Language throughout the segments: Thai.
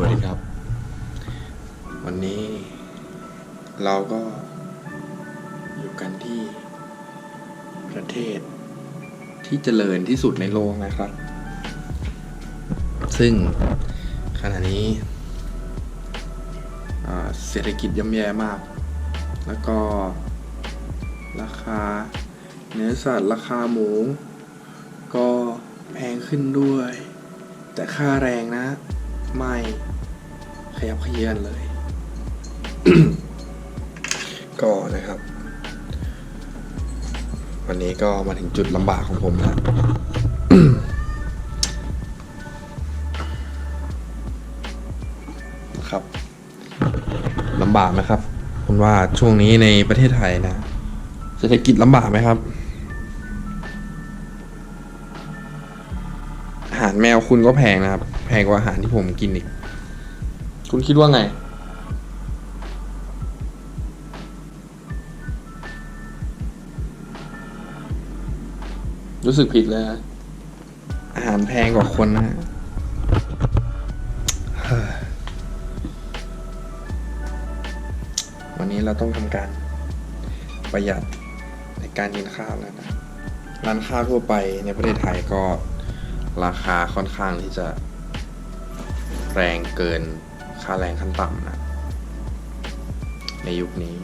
วัสดีครับ วันนี้เราก็อยู่กันที่ประเทศที่เจริญที่สุดในโลกนะครับ ซึ่งขณะนี้เศรษฐกิจย่ำแย่มาก แล้วก็ราคาเนื้อสัตว์ราคาหมู ก็แพงขึ้นด้วย แต่ค่าแรงนะ ไม่ขยับขยือนเลย ก็นะครับ วันนี้ก็มาถึงจุดลำบากของผมแล้วครับลำบากไหมครับคุณว่าช่วงนี้ในประเทศไทยนะเศรษฐกิจลำบากไหมครับ แมวคุณก็แพงนะครับ แพงกว่าอาหารที่ผมกินอีก คุณคิดว่าไง รู้สึกผิดเลยนะอาหารแพงกว่าคนนะฮะเฮ้ยวันนี้เราต้องทำการประหยัดในการกินข้าวแล้วนะ ร้านข้าวทั่วไปในประเทศไทยก็ ราคาค่อนข้างที่จะ แรงเกินค่าแรงขั้นต่ำนะ ในยุคนี้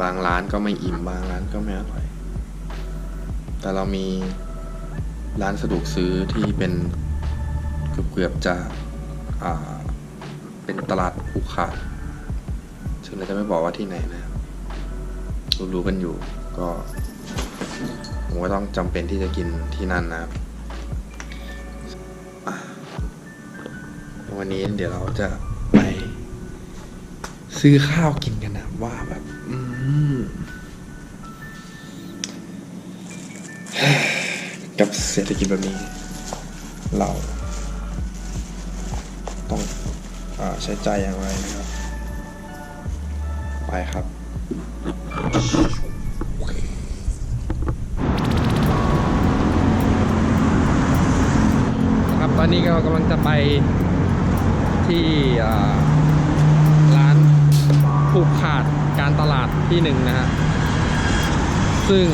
บางร้านก็ไม่อิ่มบางร้านก็ไม่อร่อย แต่เรามีร้านสะดวกซื้อที่เป็นเกือบจะอ่าเป็นตลาดผูกขาดซึ่งเราจะไม่บอกว่าที่ไหนนะ รู้ๆกันอยู่ก็ ผมก็ต้องจำเป็นที่จะกินที่นั่นนะครับวันนี้เดี๋ยวเราจะไป ซื้อข้าวกินกันนะว่าแบบอืมกับเศรษฐกิจแบบนี้ เรา ต้องอใช้ใจอย่างไรนะครับ ไปครับ ครับต อนนี้ก็กำลังจะไปที่ร้านผูกขาดการตลาดที่หนึ่งนะฮะ ซึ่ง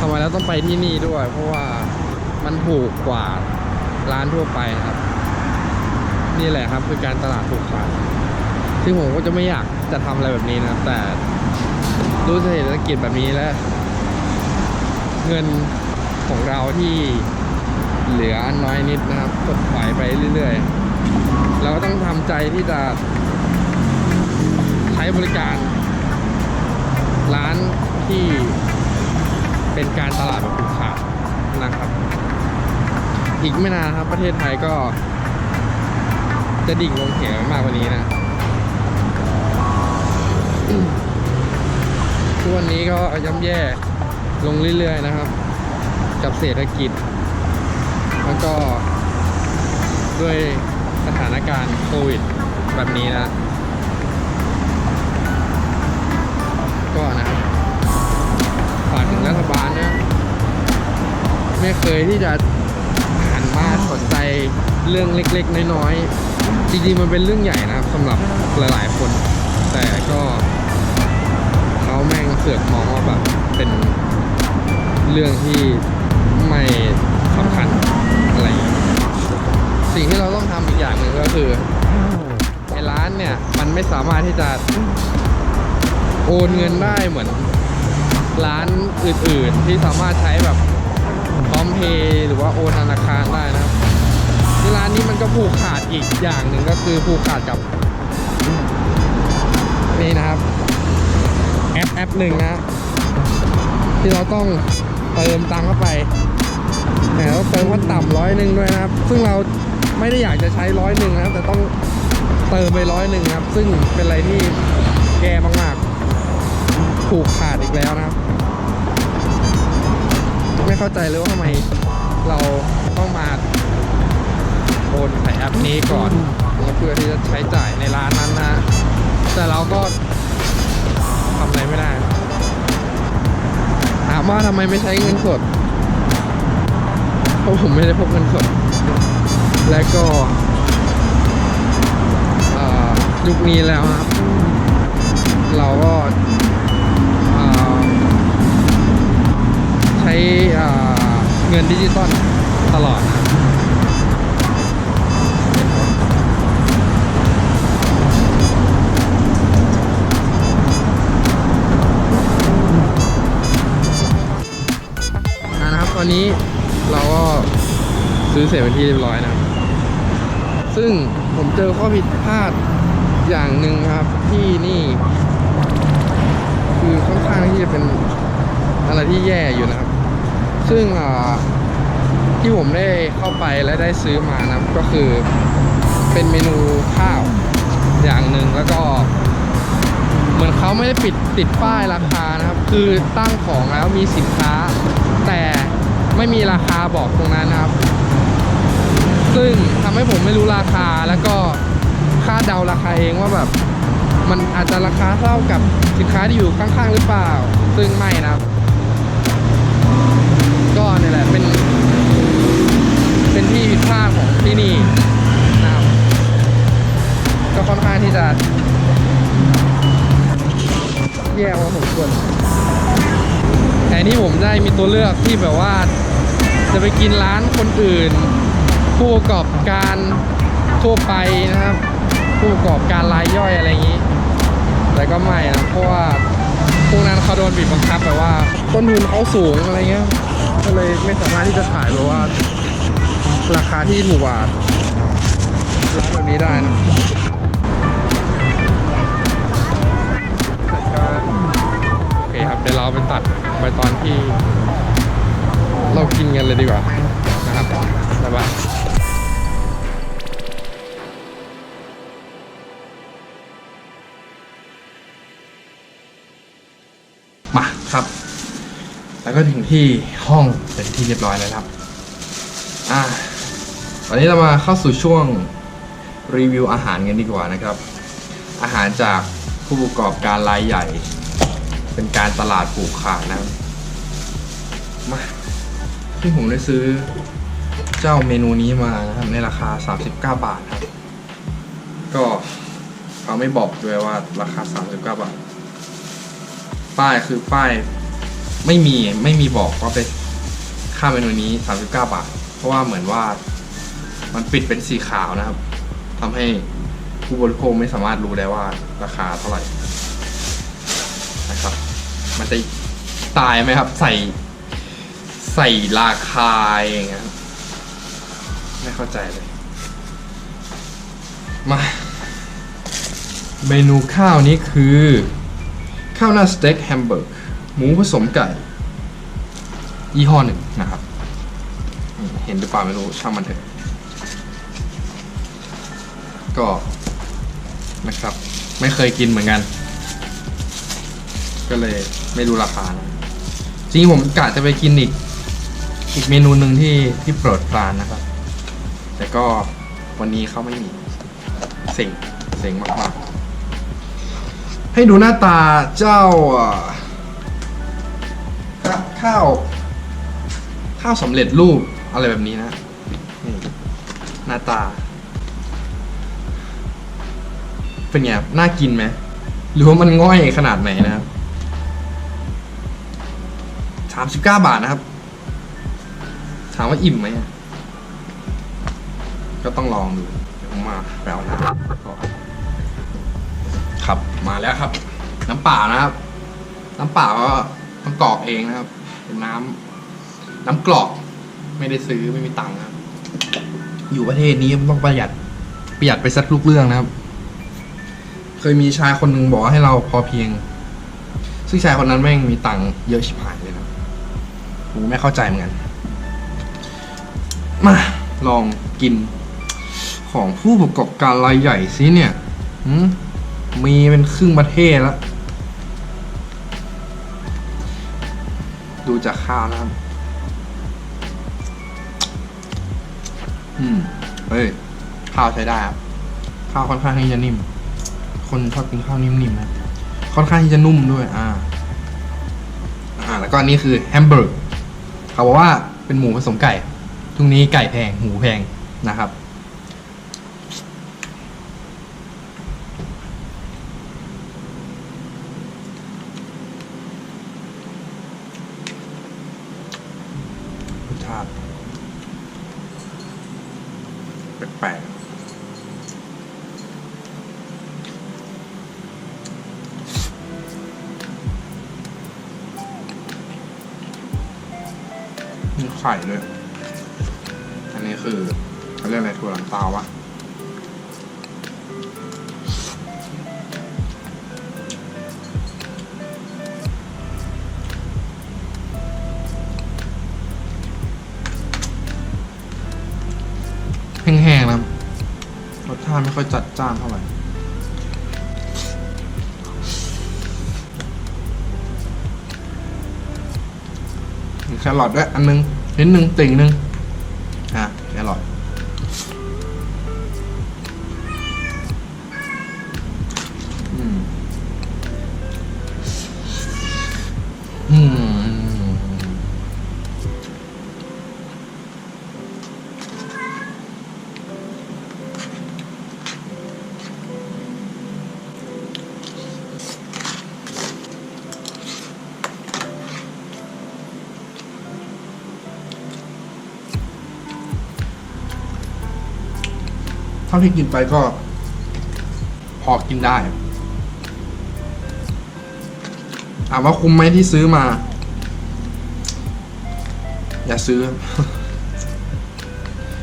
ทำไมเราต้องไปที่นี่ด้วย เพราะว่ามันถูกกว่าร้านทั่วไปครับ นี่แหละครับคือการตลาดผูกขาดซึ่งผมก็จะไม่อยากจะทำอะไรแบบนี้นะครับ แต่รู้เศรษฐกิจแบบนี้แล้ว เงินของเราที่ เหลือน้อยนิดนะครับกดไหวไปเรื่อยๆ เราก็ต้องทำใจที่จะใช้บริการ ร้านที่เป็นการตลาดแบบผูกขาดนะครับ อีกไม่นานครับประเทศไทยก็ จะดิ่งลงเหวมากกว่านี้นะทุกวันนี้ก็ย่ำแย่ลงเรื่อยๆนะครับ กับเศรษฐกิจ แล้วก็ด้วยสถานการณ์โควิดแบบนี้นะ ก็นะฝากถึงรัฐบาลนะ ไม่เคยที่จะหันมาสนใจเรื่องเล็กๆ น้อยๆ จริงๆ มันเป็นเรื่องใหญ่นะครับสำหรับหลายๆคน แต่ก็เขาแม่งเสือกมองว่าแบบเป็นเรื่องที่ ไม่สำคัญอะไรสิ่งที่เราต้องทำอีกอย่างหนึ่งก็คือในร้านเนี่ย มันไม่สามารถที่จะโอนเงินได้เหมือนร้านอื่นๆ ที่สามารถใช้แบบพร้อมเพย์หรือว่าโอนธนาคารได้นะครับที่ร้านนี้มันก็ผูกขาดอีกอย่างหนึ่งก็คือผูกขาดกับนี่นะครับ แอปแอปหนึ่งนะที่เราต้องเติมตังค์เข้าไป แต่เราเติมขั้นต่ำร้อยหนึ่งด้วยนะครับ ซึ่งเราไม่ได้อยากจะใช้ร้อยหนึ่งนะครับ แต่ต้องเติมไปร้อยหนึ่งครับ ซึ่งเป็นอะไรที่แย่มากๆผูกขาดอีกแล้วนะครับ ไม่เข้าใจเลยว่าทำไมเราต้องมาโอนใส่แอปนี้ก่อนเพื่อที่จะใช้จ่ายในร้านนั้นนะแต่เราก็ทำอะไรไม่ได้ถามว่าทำไมไม่ใช้เงินสด เพราะผมไม่ได้พกเงินสด และก็ยุคนี้แล้วครับ เราก็ใช้เงินดิจิตอลตลอดนะครับตอนนี้ เราก็ซื้อเสร็จเป็นที่เรียบร้อยนะครับ ซึ่งผมเจอข้อผิดพลาดอย่างหนึ่งครับที่นี่ คือค่อนข้างที่จะเป็นอะไรที่แย่อยู่นะครับ ซึ่งที่ผมได้เข้าไปและได้ซื้อมานะก็คือเป็นเมนูข้าวอย่างหนึ่งแล้วก็ เหมือนเขาไม่ได้ปิดติดป้ายราคานะครับ คือตั้งของแล้วมีสินค้า แต่ ไม่มีราคาบอกตรงนั้นนะครับ ซึ่งทำให้ผมไม่รู้ราคาแล้วก็คาดเดาราคาเองว่าแบบ มันอาจจะราคาเท่ากับสินค้าที่อยู่ข้างๆหรือเปล่า ซึ่งไม่นะครับ ก็นี่แหละเป็น เป็นที่ผิดพลาดของที่นี่นะครับ ก็ค่อนข้างที่จะแย่พอสมควร แต่นี่ผมได้มีตัวเลือกที่แบบว่า จะไปกินร้านคนอื่น ผู้ประกอบการทั่วไปนะครับ ผู้ประกอบการรายย่อยอะไรอย่างนี้ แต่ก็ไม่นะเพราะว่าพวกนั้นเขาโดนบีบบังคับแบบว่าต้นทุนเขาสูงอะไรเงี้ยก็เลยไม่สามารถที่จะขายแบบว่า ราคาที่ถูกกว่าร้านแบบนี้ได้นะ เคครับเดี๋ยวเราไปตัดไปตอนที่เรากินกันเลยดีกว่านะครับบ๊ายบายมาครับ แล้วก็ถึงที่ห้องเป็นที่เรียบร้อยแล้วครับ อ่าตอนนี้เรามาเข้าสู่ช่วงรีวิวอาหารกันดีกว่านะครับ อาหารจากผู้ประกอบการรายใหญ่ เป็นการตลาดปลูกขาดนะมาที่ผมได้ซื้อเจ้าเมนูนี้มานะครับในราคา 39 บาทครับ ก็เขาไม่บอกด้วยว่าราคา 39 บาท ป้ายคือป้ายไม่มีไม่มีบอกว่าเป็นค่าเมนูนี้ 39 บาท เพราะว่าเหมือนว่ามันปิดเป็นสีขาวนะครับทำให้ผู้บริโภคไม่สามารถรู้ได้ว่าราคาเท่าไหร่ มันจะตายไหมครับ ใส่ใส่ราคาอย่างเงี้ยไม่เข้าใจเลย มาเมนูข้าวนี้คือ ข้าวหน้าสเต็กแฮมเบอร์กหมูผสมไก่ยี่ห้อหนึ่งนะครับ เห็นหรือเปล่าไม่รู้ช่างมันเถอะก็นะครับ ไม่เคยกินเหมือนกัน ก็เลย ไม่รู้ราคานะจริงๆผมกะจะไปกินอีกอีกเมนูหนึ่งที่ที่โปรดปรานนะครับ แต่ก็วันนี้เขาไม่มีเซ็งเซ็งมากๆ ให้ดูหน้าตาเจ้าข้าข้าวข้าวสำเร็จรูปอะไรแบบนี้นะนี่หน้าตา เป็นไงน่ากินไหมหรือว่ามันง่อยขนาดไหนนะครับ สามสิบเก้าบาทนะครับ ถามว่าอิ่มไหมก็ต้องลองดูเดี๋ยวผมมาแปลน้ำก่อนครับมาแล้วครับ น้ำเปล่านะครับ น้ำเปล่าก็ต้องกรอกเองนะครับ เป็นน้ำน้ำกรอก ไม่ได้ซื้อไม่มีตังค์นะครับ อยู่ประเทศนี้ต้องประหยัดประหยัดไปสักลูกเรื่องนะครับ เคยมีชายคนหนึ่งบอกให้เราพอเพียง ซึ่งชายคนนั้นแม่งมีตังค์เยอะชิบหายเลยนะ ผมไม่เข้าใจเหมือนกัน มาลองกิน ของผู้ประกอบการรายใหญ่สิเนี่ยมีเป็นครึ่งประเทศแล้ว ดูจากข้าวนะครับ อืม เฮ้ย ข้าวใช้ได้ครับ ข้าวค่อนข้างที่จะนิ่ม คนชอบกินข้าวนิ่มๆนะ ค่อนข้างที่จะนุ่มด้วย อ่า อ่า แล้วก็อันนี้คือแฮมเบอร์ก เขาบอกว่าเป็นหมูผสมไก่ทุกนี้ไก่แพงหมูแพงนะครับ แปลก ไข่ด้วย อันนี้คือเขาเรียกอะไรถั่วลันเตาวะแห้งๆนะครับรสชาติไม่ค่อยจัดจ้านเท่าไหร่แครอทด้วยอันนึง ชิ้นหนึ่งติ่งหนึ่งาที่กินไปก็ พอกินได้ถามว่าคุ้มไหมที่ซื้อมา อย่าซื้อ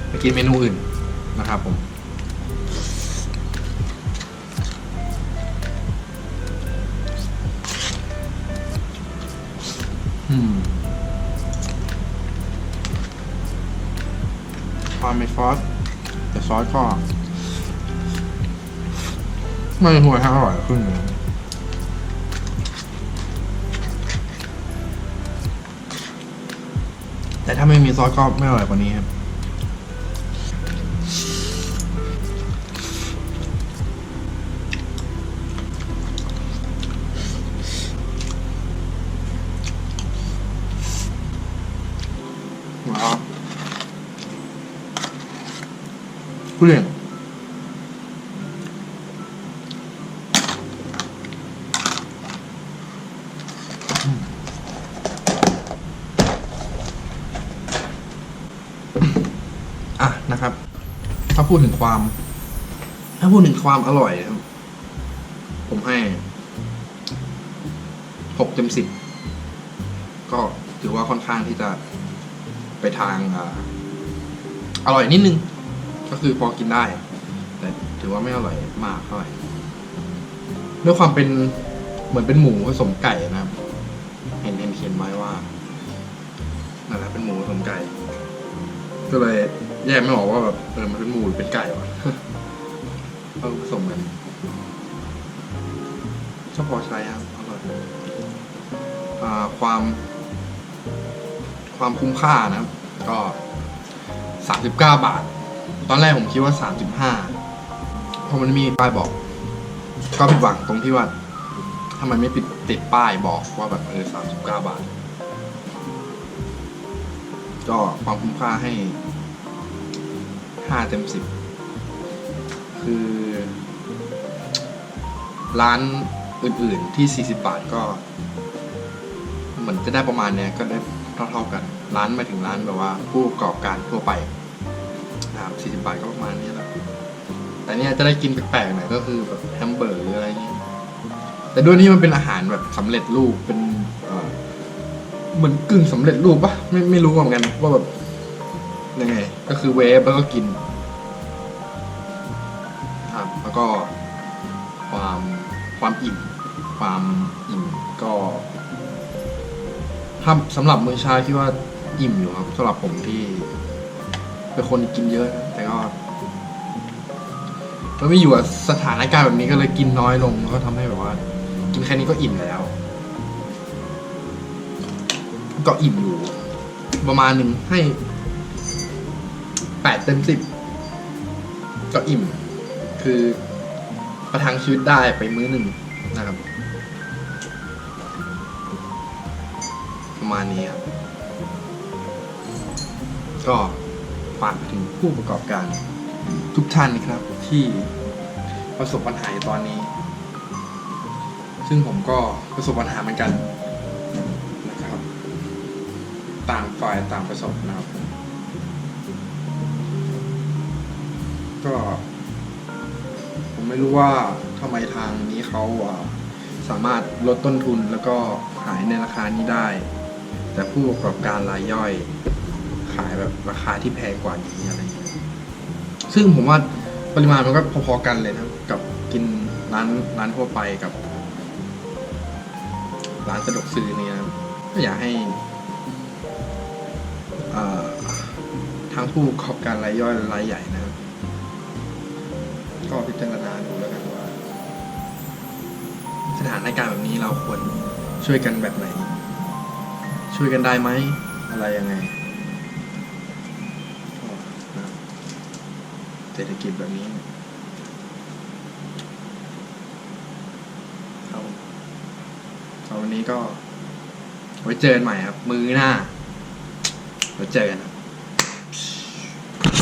ไปกินเมนูอื่นนะครับผมความไม่ซอสแต่ซอสก็ ไม่ห่วยเท่าอร่อยขึ้นเลยแต่ถ้าไม่มีซอสก็ไม่อร่อยกว่านี้ครับ นะครับ ถ้าพูดถึงความ ถ้าพูดถึงความอร่อยนะครับ ผมให้หกเต็มสิบก็ถือว่าค่อนข้างที่จะไปทางออร่อยนิดนึง ก็คือพอกินได้ แต่ถือว่าไม่อร่อยมากเท่าไหร่ด้วยความเป็นเหมือนเป็นหมูผสมไก่นะครับเห็นเห็นเขียนไว้ว่านั่นแหละเป็นหมูผสมไก่ ก็เลยแยกไม่ออกว่าแบบเออมันเป็นหมูหรือเป็นไก่วะเอาผสมกันชอบพอใช้ครับอร่อยอ่าความ ความคุ้มค่านะครับ ก็สามสิบเก้าบาท ตอนแรกผมคิดว่าสามสิบห้าพอมันมีป้ายบอก ก็ผิดหวังตรงที่ว่าทำไมไม่ปิดติดป้ายบอกว่าแบบเออสามสิบเก้าบาท ก็ความคุ้มค่าให้ห้าเต็มสิบคือ ร้านอื่นๆที่ 40 บาทก็เหมือนจะได้ประมาณเนี้ยก็ได้เท่าๆกัน ร้านมาถึงร้านแบบว่าผู้ประกอบการทั่วไปนะครับ40 บาทก็ประมาณนี้แหละแต่เนี่ยจะได้กินแปลกๆหน่อยก็คือแบบแฮมเบอร์หรืออะไรอย่างงี้ยแต่ด้วยนี่มันเป็นอาหารแบบสำเร็จรูปเป็น เหมือนกึ่งสำเร็จรูปปะไม่ไม่รู้เหมือนกันว่าแบบยังไง ก็คือเวฟแล้วก็กิน ครับ แล้วก็ความความอิ่ม ความอิ่มก็ถ้าสำหรับมื้อเช้าคิดว่าอิ่มอยู่ครับสำหรับผมที่เป็นคนกินเยอะนะแต่ก็มันไม่อยู่กับสถานการณ์แบบนี้ก็เลยกินน้อยลงแล้วก็ทำให้แบบว่า กินแค่นี้ก็อิ่มแล้ว ก็อิ่มอยู่ ประมาณหนึ่งให้แปดเต็มสิบก็อิ่ม คือประทังชีวิตได้ไปมื้อหนึ่งนะครับ ประมาณนี้ครับ ก็ฝากถึงผู้ประกอบการ ทุกท่านนะครับ ที่ประสบปัญหาในตอนนี้ ซึ่งผมก็ประสบปัญหาเหมือนกัน ต่างฝ่ายต่างประสบนะครับกไม่รู้ว่าทำไมทางนี้เขาาสามารถลดต้นทุนแล้วก็ขายในราคานี้ได้ แต่ผู้ประกอบการรายย่อยขายแบบราคาที่แพงกว่านี้อะไรอย่างเงี้ยซึ่งผมว่าปริมาณมันก็พอๆกันเลยนะกับกินร้านร้านทั่วไปกับ ร้านสะดวกซื้อเนี่ยก็อยากให้ ทางผู้ประกอบการรายย่อยและรายใหญ่นะครับ ก็พิจารณาดูแล้วกันว่า สถานการณ์แบบนี้เราควรช่วยกันแบบไหน ช่วยกันได้ไหมอะไรยังไงเศรษฐกิจแบบนี้เอาวันนี้ก็ไว้เจอกันใหม่ครับ มือหน้า ไว้เจอกันครับ